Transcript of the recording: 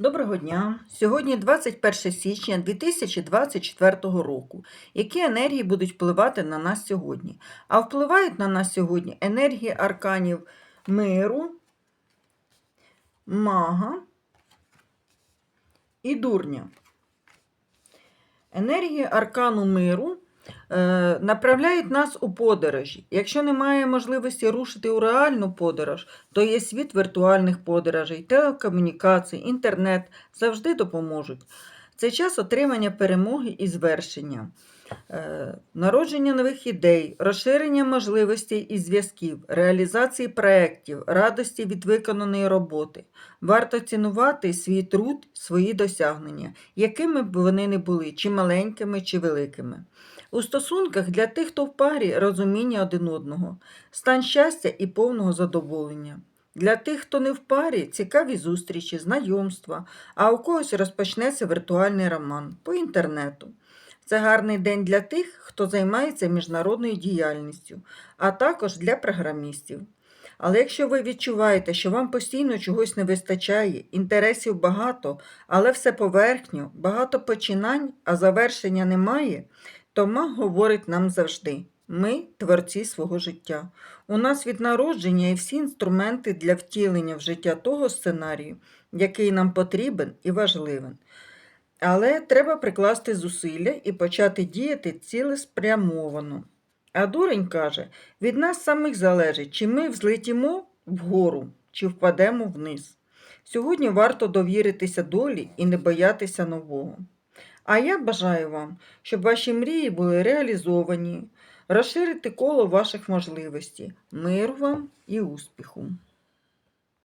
Доброго дня! Сьогодні 21 січня 2024 року. Які енергії будуть впливати на нас сьогодні? А впливають на нас сьогодні енергії арканів миру, мага і дурня. Енергії аркану миру направляють нас у подорожі. Якщо немає можливості рушити у реальну подорож, то є світ віртуальних подорожей, телекомунікацій, інтернет завжди допоможуть. Це час отримання перемоги і звершення, е, народження нових ідей, розширення можливостей і зв'язків, реалізації проєктів, радості від виконаної роботи. Варто цінувати свій труд, свої досягнення, якими б вони не були, чи маленькими, чи великими. У стосунках для тих, хто в парі, розуміння один одного, стан щастя і повного задоволення. Для тих, хто не в парі, цікаві зустрічі, знайомства, а у когось розпочнеться віртуальний роман по інтернету. Це гарний день для тих, хто займається міжнародною діяльністю, а також для програмістів. Але якщо ви відчуваєте, що вам постійно чогось не вистачає, інтересів багато, але все поверхню, багато починань, а завершення немає, то маг говорить нам завжди: ми творці свого життя. У нас від народження і всі інструменти для втілення в життя того сценарію, який нам потрібен і важливий. Але треба прикласти зусилля і почати діяти цілеспрямовано. А дурень каже, від нас самих залежить, чи ми взлетімо вгору, чи впадемо вниз. Сьогодні варто довіритися долі і не боятися нового. А я бажаю вам, щоб ваші мрії були реалізовані, розширити коло ваших можливостей, миру вам і успіху.